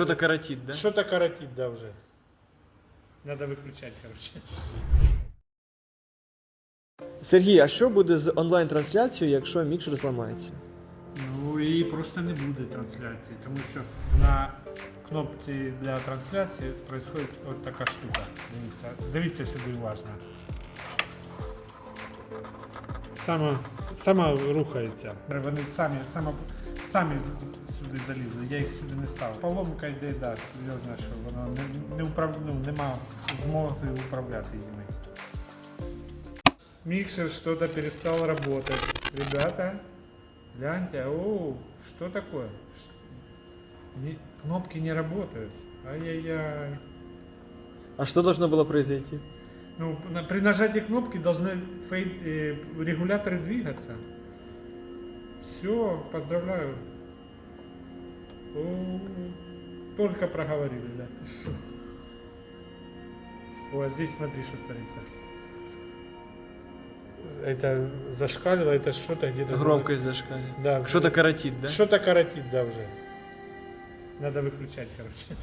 Что-то коротит, да? Что-то коротит, да, уже. Надо выключать, короче. Сергій, а що буде з онлайн-трансляцією, якщо мікшер зламається? Ну і просто не буде трансляції, тому що на кнопці для трансляції відбувається от така штука. Дивіться, дивіться сюди уважно. Сама, сама рухається. Вони самі, сама, самі з- з- сюди залізли, я їх сюди не ставив. Поломка йде, да, серйозно, що воно не, не управ... ну, нема змоги управляти ними. Микшер что-то перестал работать. Ребята, гляньте, о, что такое? Ш- не- кнопки не работают. Ай-яй-яй. А що должно було произойти? Ну, на- при нажатии кнопки должны фей- э, регуляторы двигаться. Все, поздравляю. О, только проговорили, да. а здесь смотри, что творится. Это зашкалило, это что-то где-то... Громкость зашкалює. Да, Что-то коротит, да? Что-то коротит, да, уже. Надо выключать, короче.